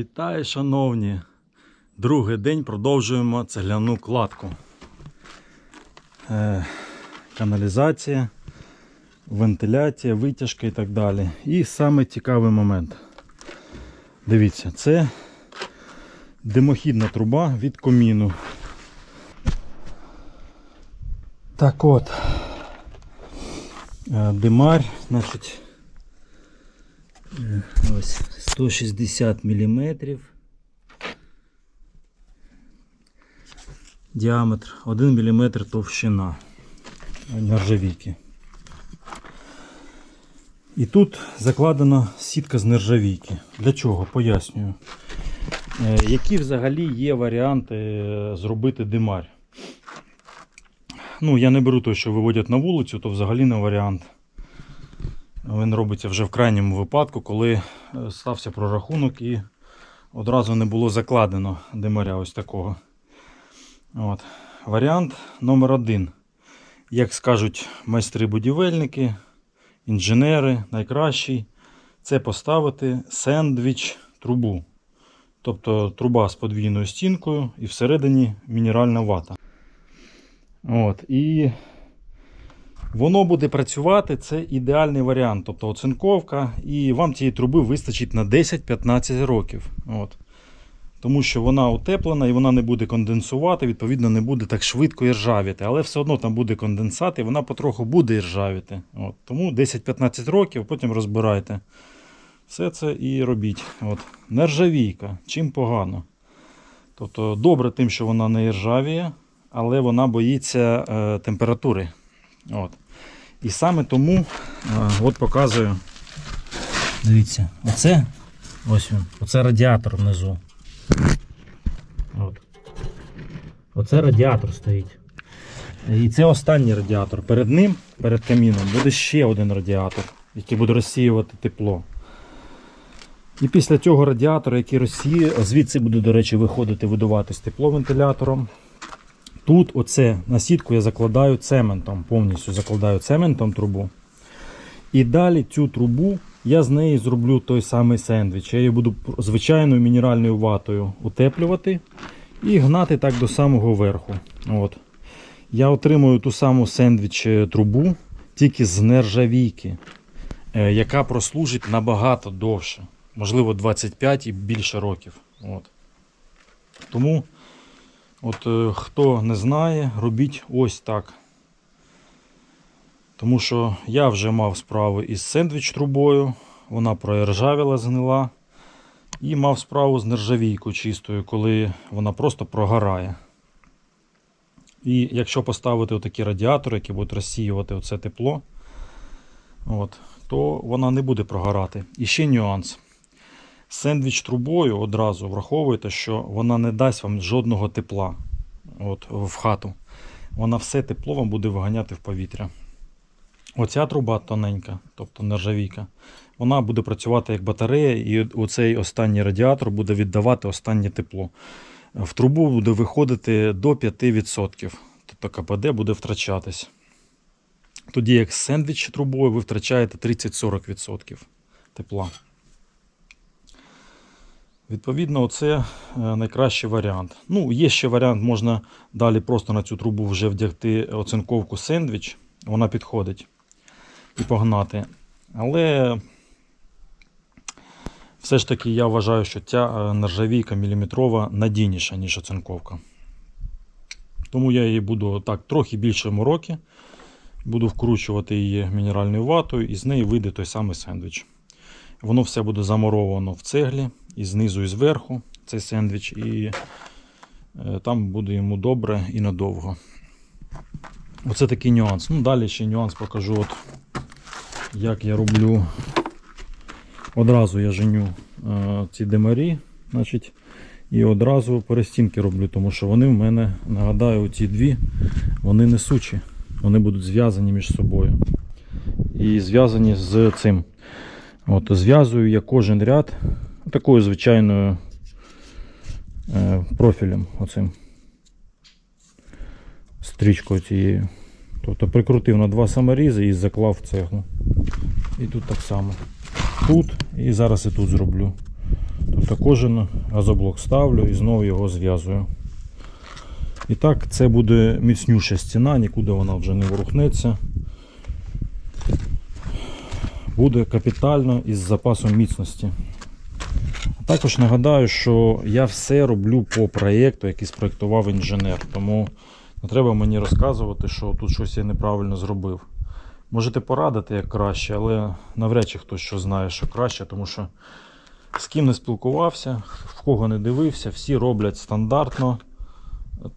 Вітаю, шановні! Другий день продовжуємо цегляну кладку. Е, каналізація, вентиляція, витяжка і так далі. І саме цікавий момент. Дивіться, це димохідна труба від коміну. Так от, е, димар, значить, е, ось 160 мм. Діаметр 1 мм товщина нержавійки. І тут закладена сітка з нержавійки. Для чого? Пояснюю. Е, Які взагалі є варіанти е, зробити димар? Ну, я не беру той, що виводять на вулицю, то взагалі не варіант. Він робиться вже в крайньому випадку, коли стався прорахунок і одразу не було закладено димаря ось такого. От. Варіант номер один. Як скажуть майстри-будівельники, інженери, найкращий, це поставити сендвіч трубу. Тобто труба з подвійною стінкою і всередині мінеральна вата. От. І Воно буде працювати, це ідеальний варіант. Тобто оцинковка, і вам цієї труби вистачить на 10-15 років. От. Тому що вона утеплена і вона не буде конденсувати, відповідно, не буде так швидко і ржавіти. Але все одно там буде конденсат і вона потроху буде і ржавіти. От. Тому 10-15 років, потім розбирайте. Все це і робіть. От. Нержавійка. Чим погано? Тобто добре тим, що вона не ржавіє, але вона боїться е, температури. От. І саме тому а, от показую. Дивіться, оце ось він, оце радіатор внизу. От. Оце радіатор стоїть. І це останній радіатор. Перед ним, перед каміном, буде ще один радіатор, який буде розсіювати тепло. І після цього радіатора, який розсіє, звідси буде, до речі, виходити, видуватись тепло вентилятором. Тут оце на сітку я закладаю цементом, повністю закладаю цементом трубу. І далі цю трубу я з неї зроблю той самий сендвіч. Я її буду звичайною мінеральною ватою утеплювати і гнати так до самого верху. От. Я отримую ту саму сендвіч е, трубу, тільки з нержавійки, е, яка прослужить набагато довше. Можливо, 25 і більше років. От. Тому. От е, хто не знає, робіть ось так. Тому що я вже мав справу із сендвіч трубою, вона проіржавіла, згнила. І мав справу з нержавійкою чистою, коли вона просто прогорає. І якщо поставити отакі радіатори, які будуть розсіювати оце тепло, от, то вона не буде прогорати. І ще нюанс. Сендвіч трубою одразу враховуйте, що вона не дасть вам жодного тепла от, в хату. Вона все тепло вам буде виганяти в повітря. Оця труба тоненька, тобто нержавійка, вона буде працювати як батарея, і оцей останній радіатор буде віддавати останнє тепло. В трубу буде виходити до 5%. Тобто КПД буде втрачатись. Тоді як сендвіч трубою ви втрачаєте 30-40% тепла. Відповідно, це найкращий варіант. Ну, є ще варіант, можна далі просто на цю трубу вже вдягти оцинковку сендвіч, вона підходить і погнати. Але все ж таки я вважаю, що ця нержавійка міліметрова надійніша, ніж оцинковка. Тому я її буду так трохи більше мороки, буду вкручувати її мінеральною ватою, і з неї вийде той самий сендвіч. Воно все буде замуровано в цеглі і знизу, і зверху цей сендвіч, і е, там буде йому добре і надовго. Оце такий нюанс. Ну, Далі ще нюанс покажу, от, як я роблю. Одразу я женю е, ці демарі, значить, і одразу перестінки роблю, тому що вони в мене, нагадаю, ці дві, вони несучі, вони будуть зв'язані між собою. І зв'язані з цим. От, Зв'язую я кожен ряд такою звичайною е, профілем оцим стрічкою цією. Тобто прикрутив на два саморізи і заклав цеглу. І тут так само. Тут і зараз і тут зроблю. Тобто кожен газоблок ставлю і знову його зв'язую. І так, це буде міцнюща стіна, нікуди вона вже не ворухнеться. Буде капітально із запасом міцності. Також нагадаю, що я все роблю по проєкту, який спроєктував інженер. Тому не треба мені розказувати, що тут щось я неправильно зробив. Можете порадити як краще, але навряд чи хтось що знає, що краще, тому що з ким не спілкувався, в кого не дивився, всі роблять стандартно,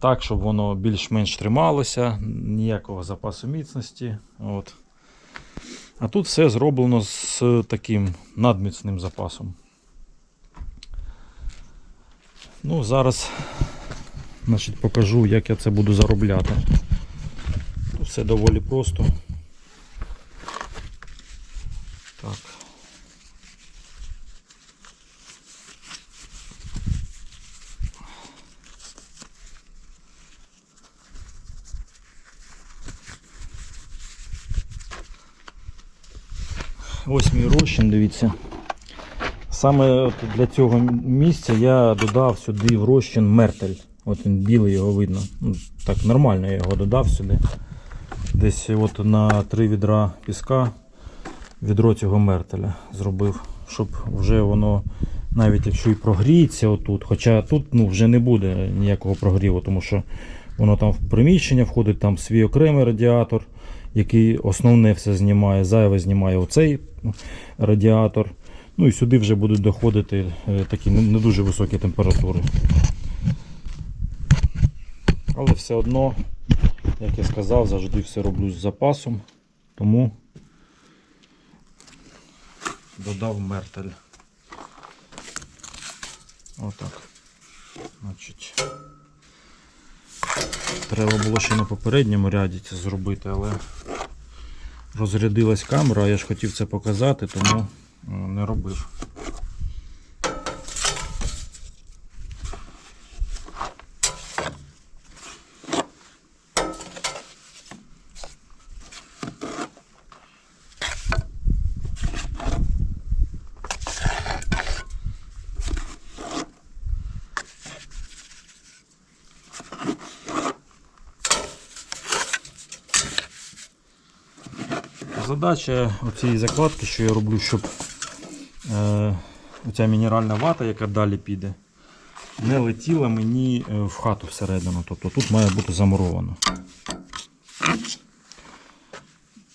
так, щоб воно більш-менш трималося, ніякого запасу міцності. От. А тут все зроблено з таким надміцним запасом. Ну, зараз значить, покажу, як я це буду заробляти. Все доволі просто. Так. Ось мій розчин, дивіться. Саме от для цього місця я додав сюди в розчин мертель. От він білий його видно. Ну, так нормально я його додав сюди. Десь от на три відра піска відро цього мертеля зробив, щоб вже воно, навіть якщо і прогріється отут, хоча тут ну, вже не буде ніякого прогріву, тому що воно там в приміщення входить, там свій окремий радіатор, який основне все знімає, зайве знімає оцей радіатор. Ну і сюди вже будуть доходити е, такі не дуже високі температури. Але все одно, як я сказав, завжди все роблю з запасом, тому додав мертель. Отак. Значить, треба було ще на попередньому ряді це зробити, але розрядилась камера, а я ж хотів це показати, тому не робив. Задача цієї закладки, що я роблю, щоб е, оця мінеральна вата, яка далі піде, не летіла мені е, в хату всередину. Тобто тут має бути замуровано.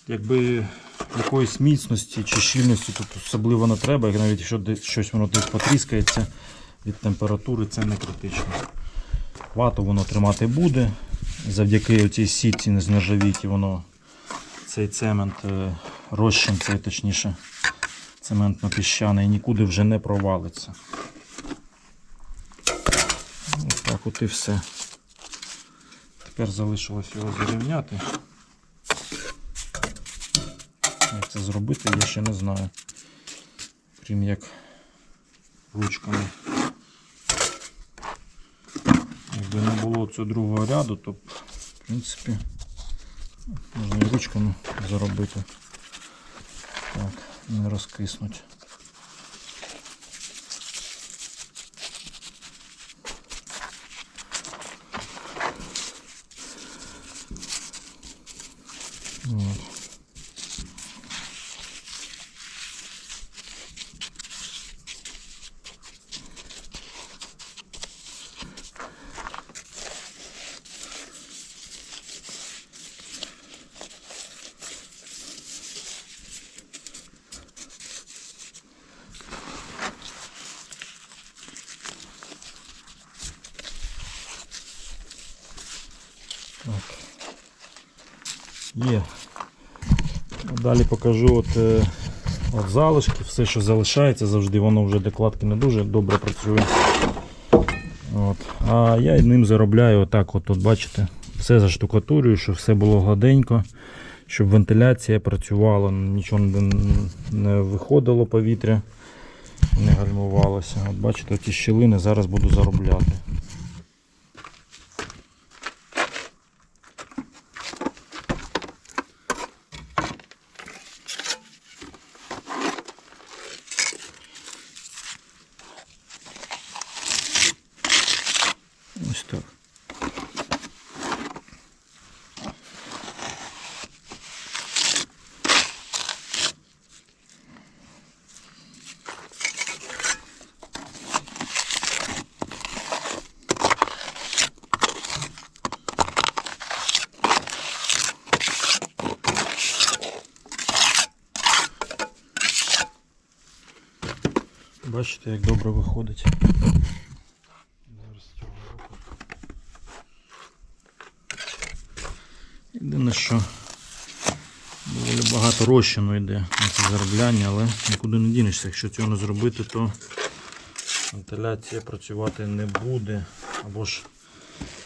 Якби якоїсь міцності чи щільності тут особливо не треба, як навіть якщо десь щось воно десь потріскається від температури, це не критично. Вату воно тримати буде. Завдяки цій сітці не знержавіті воно цей цемент, е, розчин, цей точніше, цементно-піщаний нікуди вже не провалиться. Ось так от і все. Тепер залишилось його зарівняти. Як це зробити, я ще не знаю. Крім як ручками. Якби не було цього другого ряду, то в принципі можна і ручками заробити. Так, не розкиснуть. От. Так. Є. Далі покажу от, е, от залишки, все, що залишається, завжди воно вже докладки не дуже добре працює. От. А я ним заробляю отак, от, от бачите, все заштукатурюю, щоб все було гладенько, щоб вентиляція працювала, нічого не, не виходило повітря, не гальмувалося. От бачите, ті щілини зараз буду заробляти. Бачите, як добре виходить. Єдине, що доволі багато розчину йде на це заробляння, але нікуди не дінешся. Якщо цього не зробити, то вентиляція працювати не буде або ж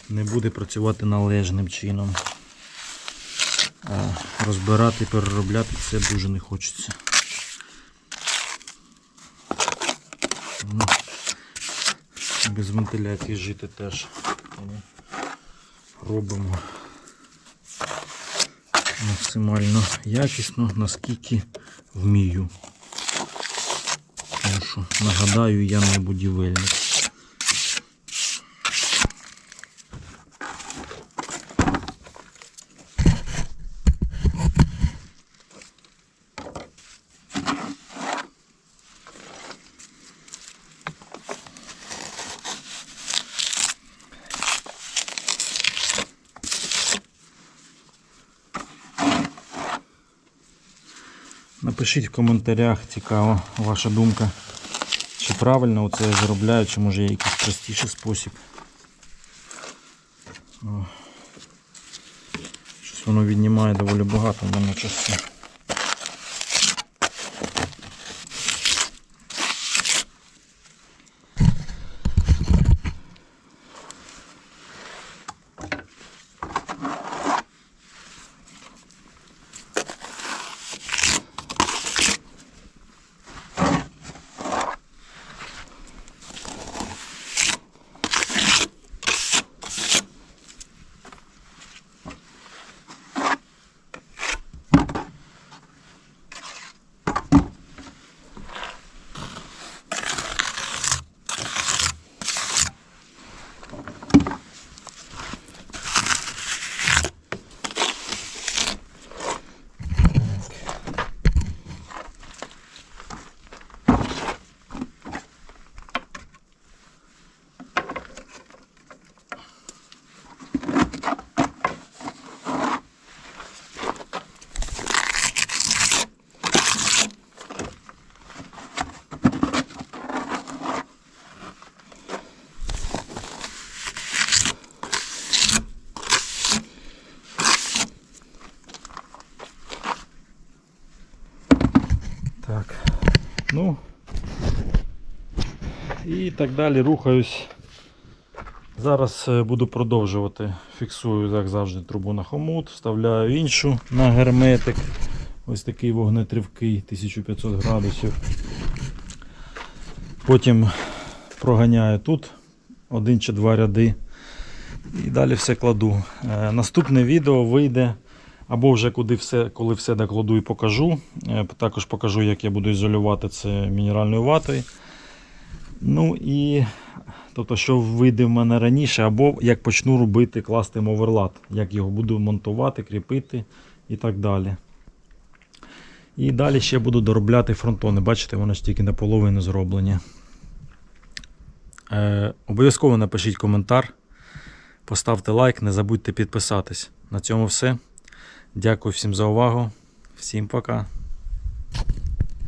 не буде працювати належним чином. А розбирати переробляти це дуже не хочеться. Ну, без вентиляції жити теж робимо максимально якісно, наскільки вмію. Тому що, нагадаю, я не будівельник. Напишіть в коментарях, цікаво ваша думка. Чи правильно це я заробляю, чи може є якийсь простіший спосіб. О. Щось воно віднімає доволі багато в мене часу. Так. Ну. І так далі рухаюсь. Зараз е, буду продовжувати. Фіксую, як завжди, трубу на хомут, вставляю іншу на герметик. Ось такий вогнетривкий 1500 градусів. Потім проганяю тут один чи два ряди. І далі все кладу. Е, Наступне відео вийде або вже куди все, коли все докладу і покажу. Е, Також покажу, як я буду ізолювати це мінеральною ватою. Ну і тобто, що вийде в мене раніше, або як почну робити, класти оверлад, як його буду монтувати, кріпити і так далі. І далі ще буду доробляти фронтони. Бачите, вони ж тільки наполовину зроблені. Е, обов'язково напишіть коментар, поставте лайк, не забудьте підписатись. На цьому все. Дякую всім за увагу. Всім пока.